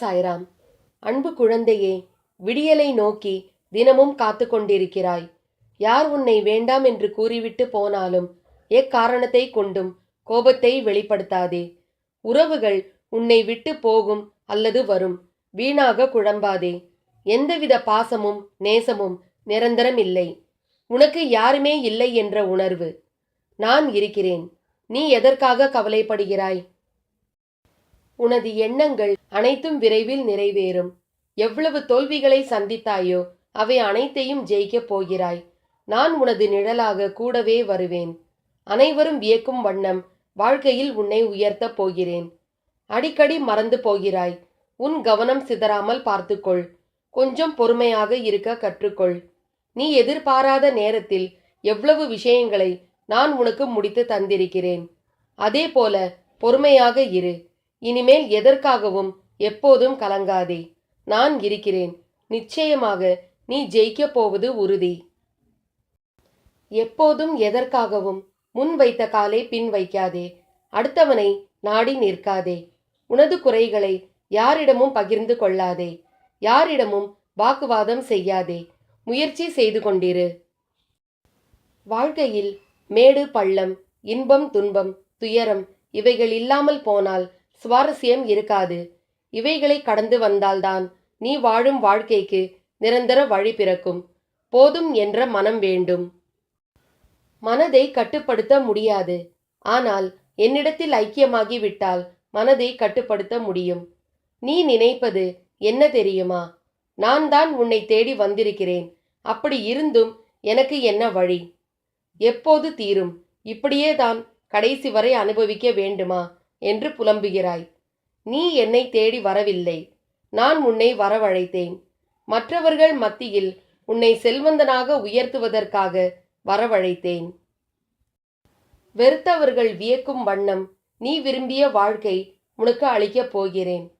சாய்ராம். அன்பு குழந்தையே விடியலை நோக்கி தினமும் காத்து கொண்டிருக்கிறாய். யார் உன்னை வேண்டாம் என்று கூறிவிட்டு போனாலும் எக்காரணத்தை கொண்டும் கோபத்தை வெளிப்படுத்தாதே. உறவுகள் உன்னை விட்டு போகும் அல்லது வரும் வீணாக குழம்பாதே. எந்தவித பாசமும் நேசமும் நிரந்தரம் இல்லை. உனக்கு யாருமே இல்லை என்ற உணர்வு. நான் இருக்கிறேன். நீ எதற்காக கவலைப்படுகிறாய்? உனது எண்ணங்கள் அனைத்தும் விரைவில் நிறைவேறும். எவ்வளவு தோல்விகளை சந்தித்தாயோ அவை அனைத்தையும் ஜெயிக்கப் போகிறாய். நான் உனது நிழலாக கூடவே வருவேன். அனைவரும் வியக்கும் வண்ணம் வாழ்க்கையில் உன்னை உயர்த்தப் போகிறேன். அடிக்கடி மறந்து போகிறாய். உன் கவனம் சிதறாமல் பார்த்துக்கொள். கொஞ்சம் பொறுமையாக இருக்க கற்றுக்கொள். நீ எதிர்பாராத நேரத்தில் எவ்வளவு விஷயங்களை நான் உனக்கு முடித்து தந்திருக்கிறேன். அதே போல பொறுமையாக இரு. இனிமேல் எதற்காகவும் எப்போதும் கலங்காதே. நான் இருக்கிறேன். நிச்சயமாக நீ ஜெயிக்கப் போவது உறுதி. எப்போதும் எதற்காகவும் முன் வைத்த காலை பின் வைக்காதே. அடுத்தவனை நாடி நிற்காதே. உனது குறைகளை யாரிடமும் பகிர்ந்து கொள்ளாதே. யாரிடமும் வாக்குவாதம் செய்யாதே. முயற்சி செய்து கொண்டிரு. வாழ்க்கையில் மேடு பள்ளம் இன்பம் துன்பம் துயரம் இவைகள் இல்லாமல் போனால் சுவாரஸ்யம் இருக்காது. இவைகளை கடந்து வந்தால்தான் நீ வாழும் வாழ்க்கைக்கு நிரந்தர வழி பிறக்கும். போதும் என்ற மனம் வேண்டும். மனதை கட்டுப்படுத்த முடியாது. ஆனால் என்னிடத்தில் ஐக்கியமாகிவிட்டால் மனதை கட்டுப்படுத்த முடியும். நீ நினைப்பது என்ன தெரியுமா? நான் தான் உன்னை தேடி வந்திருக்கிறேன். அப்படி இருந்தும் எனக்கு என்ன வழி? எப்போது தீரும்? இப்படியே தான் கடைசி வரை அனுபவிக்க வேண்டுமா? என்று புலம்புகிறாய். நீ என்னை தேடி வரவில்லை. நான் உன்னை வரவழைத்தேன். மற்றவர்கள் மத்தியில் உன்னை செல்வந்தனாக உயர்த்துவதற்காக வரவழைத்தேன். வெறுத்தவர்கள் வியக்கும் வண்ணம் நீ விரும்பிய வாழ்க்கை உனக்கு அளிக்கப் போகிறேன்.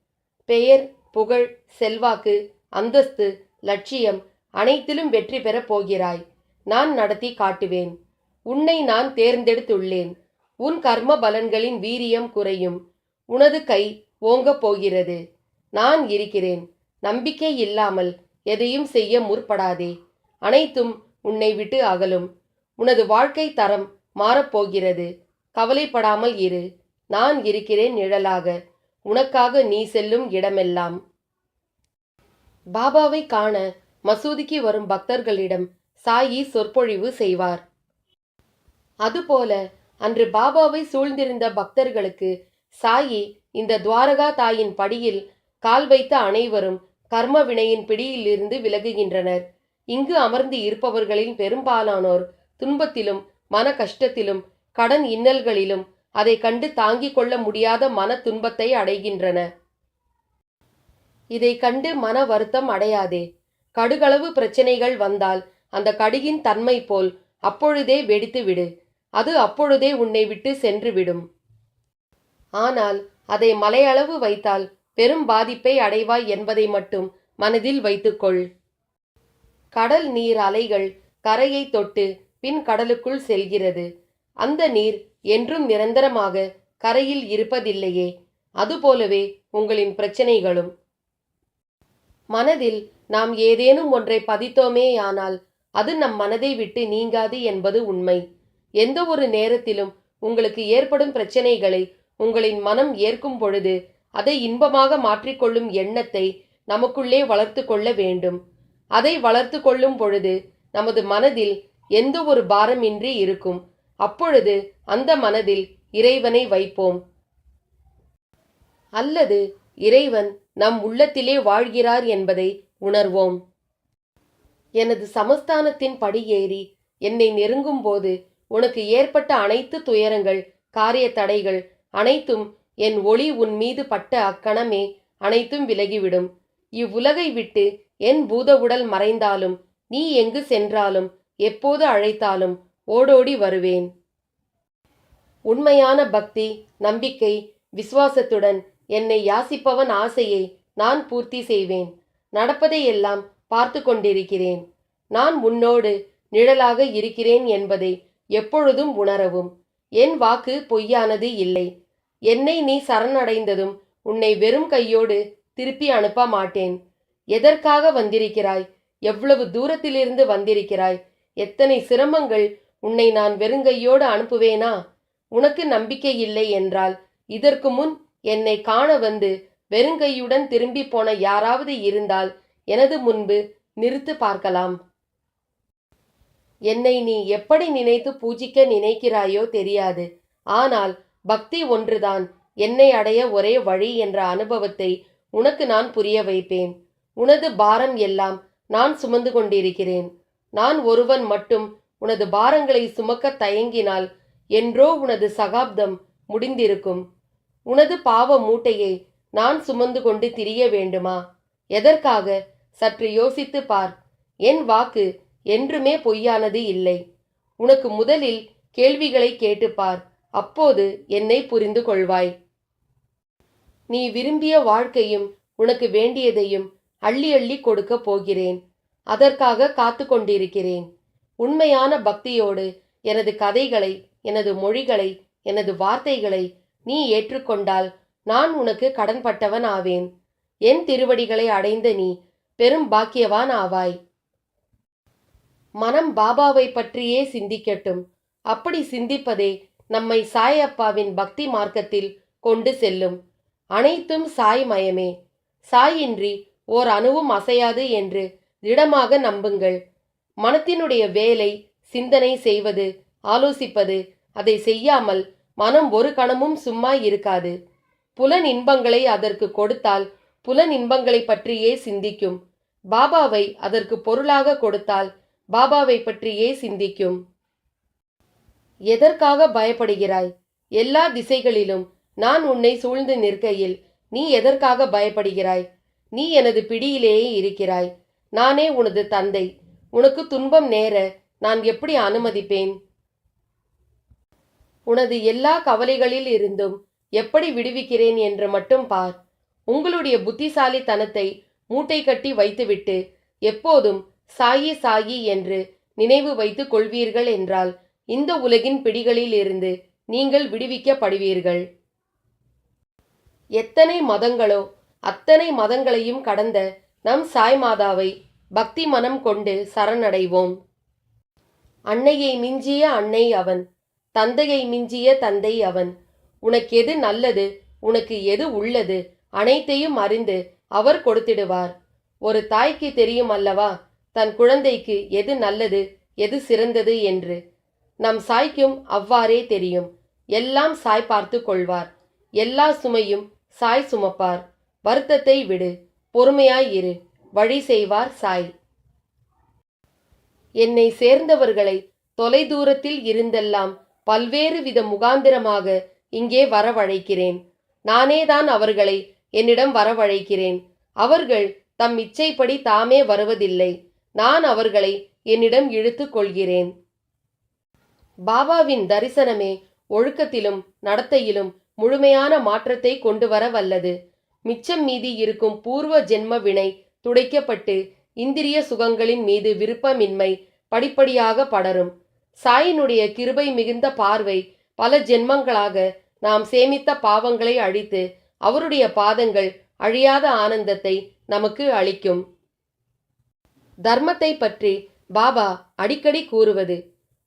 பெயர் புகழ் செல்வாக்கு அந்தஸ்து லட்சியம் அனைத்திலும் வெற்றி பெறப் போகிறாய். நான் நடத்தி காட்டுவேன். உன்னை நான் தேர்ந்தெடுத்துள்ளேன். உன் கர்ம பலன்களின் வீரியம் குறையும். உனது கை ஓங்கப் போகிறது. நான் இருக்கிறேன். நம்பிக்கை இல்லாமல் எதையும் செய்ய முற்படாதே. அனைத்தும் உன்னை விட்டு அகலும். உனது வாழ்க்கை தரம் மாறப்போகிறது கவலைப்படாமல் இரு. நான் இருக்கிறேன் நிழலாக. உனக்காக நீ செல்லும் இடமெல்லாம். பாபாவை காண மசூதிக்கு வரும் பக்தர்களிடம் சாயி சொற்பொழிவு செய்வார். அதுபோல அன்று பாபாவை சூழ்ந்திருந்த பக்தர்களுக்கு சாயி இந்த துவாரகா தாயின் படியில் கால் வைத்த அனைவரும் கர்ம வினையின் பிடியிலிருந்து விலகுகின்றனர். இங்கு அமர்ந்து இருப்பவர்களின் பெரும்பாலானோர் துன்பத்திலும் மன கஷ்டத்திலும் கடன் இன்னல்களிலும் அதை கண்டு தாங்கிக் கொள்ள முடியாத மன துன்பத்தை அடைகின்றன. இதை கண்டு மன வருத்தம் அடையாதே. கடுகளவு பிரச்சனைகள் வந்தால் அந்த கடுகின் தன்மை போல் அப்பொழுதே வெடித்து விடு அது அப்பொழுதே உன்னை விட்டு சென்றுவிடும். ஆனால் அதை மலையளவு வைத்தால் பெரும் பாதிப்பை அடைவாய் என்பதை மட்டும் மனதில் வைத்துக்கொள். கடல் நீர் அலைகள் கரையை தொட்டு பின் கடலுக்குள் செல்கிறது. அந்த நீர் என்றும் நிரந்தரமாக கரையில் இருப்பதில்லையே அதுபோலவே உங்களின் பிரச்சனைகளும். மனதில் நாம் ஏதேனும் ஒன்றை பதித்தோமேயானால் அது நம் மனதை விட்டு நீங்காது என்பது உண்மை. எந்த ஒரு நேரத்திலும் உங்களுக்கு ஏற்படும் பிரச்சனைகளை உங்களின் மனம் ஏற்கும் பொழுது அதை இன்பமாக மாற்றிக்கொள்ளும் எண்ணத்தை நமக்குள்ளே வளர்த்து கொள்ள வேண்டும். அதை வளர்த்து கொள்ளும் பொழுது நமது மனதில் எந்த ஒரு பாரமின்றி இருக்கும். அப்பொழுது அந்த மனதில் இறைவனை வைப்போம். அல்லது இறைவன் நம் உள்ளத்திலே வாழ்கிறார் என்பதை உணர்வோம். எனது சமஸ்தானத்தின் படியேறி என்னை நெருங்கும் போது உனக்கு ஏற்பட்ட அனைத்து துயரங்கள் காரிய தடைகள் அனைத்தும் என் ஒளி உன் மீது பட்ட அக்கணமே அனைத்தும் விலகிவிடும். இவ்வுலகை விட்டு என் பூத உடல் மறைந்தாலும் நீ எங்கு சென்றாலும் எப்போது அழைத்தாலும் ஓடோடி வருவேன். உண்மையான பக்தி நம்பிக்கை விசுவாசத்துடன் என்னை யாசிப்பவன் ஆசையை நான் பூர்த்தி செய்வேன். நடப்பதையெல்லாம் பார்த்து கொண்டிருக்கிறேன். நான் உன்னோடு நிழலாக இருக்கிறேன் என்பதை எப்பொழுதும் உணரவும். என் வாக்கு பொய்யானது இல்லை. என்னை நீ சரணடைந்ததும் உன்னை வெறும் கையோடு திருப்பி அனுப்ப மாட்டேன். எதற்காக வந்திருக்கிறாய்? எவ்வளவு தூரத்திலிருந்து வந்திருக்கிறாய்? எத்தனை சிரமங்கள் உன்னை நான் வெறுங்கையோடு அனுப்புவேனா? உனக்கு நம்பிக்கை இல்லை என்றால் இதற்கு முன் என்னை காண வந்து வெறுங்கையுடன் திரும்பி போன யாராவது இருந்தால் எனது முன்பு நிறுத்து பார்க்கலாம். என்னை நீ எப்படி நினைத்து பூஜிக்க நினைக்கிறாயோ தெரியாது. ஆனால் பக்தி ஒன்றுதான். என்னை அடைய ஒரே வழி என்ற அனுபவத்தை உனக்கு நான் புரிய வைப்பேன். உனது பாரம் எல்லாம் நான் சுமந்து கொண்டிருக்கிறேன். நான் ஒருவன் மட்டும் உனது பாரங்களை சுமக்க தயங்கினால் என்றோ உனது சகாப்தம் முடிந்திருக்கும். உனது பாவ மூட்டையை நான் சுமந்து கொண்டு திரிய வேண்டுமா? எதற்காக? சற்று யோசித்து பார். என் வாக்கு என்றுமே பொய்யானது இல்லை. உனக்கு முதலில் கேள்விகளை கேட்டுப்பார் அப்போது என்னை புரிந்து கொள்வாய். நீ விரும்பிய வாழ்க்கையும் உனக்கு வேண்டியதையும் அள்ளி அள்ளி கொடுக்கப் போகிறேன். அதற்காக காத்து கொண்டிருக்கிறேன். உண்மையான பக்தியோடு எனது கதைகளை எனது மொழிகளை எனது வார்த்தைகளை நீ ஏற்றுக்கொண்டால் நான் உனக்கு கடன்பட்டவன் ஆவேன் என் திருவடிகளை அடைந்த நீ பெரும் பாக்கியவான் ஆவாய். மனம் பாபாவை பற்றியே சிந்திக்கட்டும். அப்படி சிந்திப்பதே நம்மை சாயப்பாவின் பக்தி மார்க்கத்தில் கொண்டு செல்லும். அனைத்தும் சாய் மயமே. சாயின்றி ஓர் அணுவும் அசையாது என்று திடமாக நம்புங்கள். மனத்தினுடைய வேலை சிந்தனை செய்வது ஆலோசிப்பது அதை செய்யாமல் மனம் ஒரு கணமும் சும்மா இருக்காது. புலன் இன்பங்களை அதற்கு கொடுத்தால் புலன் இன்பங்களை பற்றியே சிந்திக்கும். பாபாவை அதற்கு பொருளாக கொடுத்தால் பாபாவை பற்றியே சிந்திக்கும். எதற்காக பயப்படுகிறாய்? எல்லா திசைகளிலும் நான் உன்னை சூழ்ந்து நிற்கையில் நீ எதற்காக பயப்படுகிறாய்? நீ எனது பிடியிலேயே இருக்கிறாய். நானே உனது தந்தை. உனக்கு துன்பம் நேர நான் எப்படி அனுமதிப்பேன்? உனது எல்லா கவலைகளில் இருந்தும் எப்படி விடுவிக்கிறேன் என்று மட்டும் பார். உங்களுடைய புத்திசாலித்தனத்தை மூட்டை கட்டி வைத்துவிட்டு எப்போதும் சாயி சாயி என்று நினைவு வைத்துக் கொள்வீர்கள் என்றால் இந்த உலகின் பிடிகளில் இருந்து நீங்கள் விடுவிக்கப்படுவீர்கள். எத்தனை மதங்களோ அத்தனை மதங்களையும் கடந்த நம் சாய் மாதாவை பக்தி மனம் கொண்டு சரணடைவோம். அன்னையை மிஞ்சிய அன்னை அவன் தந்தையை மிஞ்சிய தந்தை அவன் உனக்கு எது நல்லது உனக்கு எது உள்ளது அனைத்தையும் அறிந்து அவர் கொடுத்திடுவார். ஒரு தாய்க்கு தெரியும் அல்லவா? தன் குழந்தைக்கு எது நல்லது எது சிறந்தது என்று. நம் சாய்க்கும் அவ்வாறே தெரியும். எல்லாம் சாய் பார்த்து கொள்வார். எல்லா சுமையும் சாய் சுமப்பார். வருத்தத்தை விடு. பொறுமையாய் இரு. வழி செய்வார் சாய். என்னை சேர்ந்தவர்களை தொலைதூரத்தில் இருந்தெல்லாம் பல்வேறு வித முகாந்திரமாக இங்கே வரவழைக்கிறேன். நானேதான் அவர்களை என்னிடம் வரவழைக்கிறேன். அவர்கள் தம் இச்சைப்படி தாமே வருவதில்லை. நான் அவர்களை என்னிடம் இழுத்துக் கொள்கிறேன் பாபாவின் தரிசனமே ஒழுக்கத்திலும் நடத்தையிலும் முழுமையான மாற்றத்தை கொண்டு வர வல்லது. மிச்சம் மீதி இருக்கும் பூர்வ ஜென்ம வினை துடைக்கப்பட்டு இந்திரிய சுகங்களின் மீது விருப்பமின்மை படிப்படியாக படரும். சாயினுடைய கிருபை மிகுந்த பார்வை பல ஜென்மங்களாக நாம் சேமித்த பாவங்களை அழித்து அவருடைய பாதங்கள் அழியாத ஆனந்தத்தை நமக்கு அளிக்கும். தர்மத்தை பற்றி பாபா அடிக்கடி கூறுவது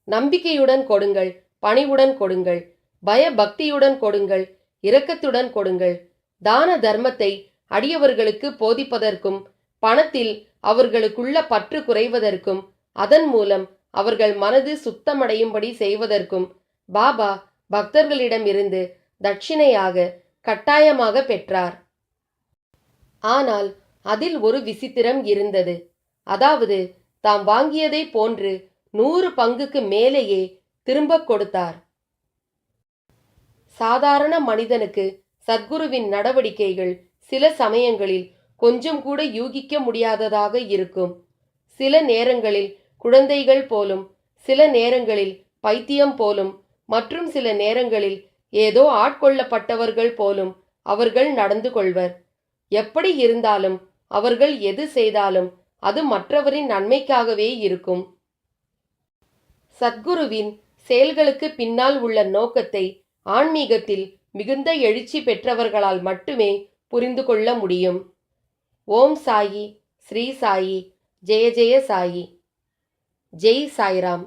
நம்பிக்கையுடன் கொடுங்கள் பணிவுடன் கொடுங்கள் பயபக்தியுடன் கொடுங்கள் இரக்கத்துடன் கொடுங்கள். தான தர்மத்தை அடியவர்களுக்கு போதிப்பதற்கும் பணத்தில் அவர்களுக்குள்ள பற்று குறைவதற்கும் அதன் மூலம் அவர்கள் மனது சுத்தமடையும்படி செய்வதற்கும் பாபா பக்தர்களிடமிருந்து தட்சிணையாக கட்டாயமாக பெற்றார். ஆனால் அதில் ஒரு விசித்திரம் இருந்தது. அதாவது தாம் வாங்கியதை போன்று நூறு பங்குக்கு மேலேயே திரும்பக் கொடுத்தார். சாதாரண மனிதனுக்கு சத்குருவின் நடவடிக்கைகள் சில சமயங்களில் கொஞ்சம் கூட யூகிக்க முடியாததாக இருக்கும். சில நேரங்களில் குழந்தைகள் போலும் சில நேரங்களில் பைத்தியம் போலும் மற்றும் சில நேரங்களில் ஏதோ ஆட்கொள்ளப்பட்டவர்கள் போலும் அவர்கள் நடந்து கொள்வர். எப்படி இருந்தாலும் அவர்கள் எது செய்தாலும் அது மற்றவரின் நன்மைக்காகவே இருக்கும். சத்குருவின் செயல்களுக்கு பின்னால் உள்ள நோக்கத்தை ஆன்மீகத்தில் மிகுந்த எழுச்சி பெற்றவர்களால் மட்டுமே புரிந்து கொள்ள முடியும். ஓம் சாயி ஸ்ரீ சாயி ஜெய ஜெய சாயி. ஜெய் சாய்ராம்.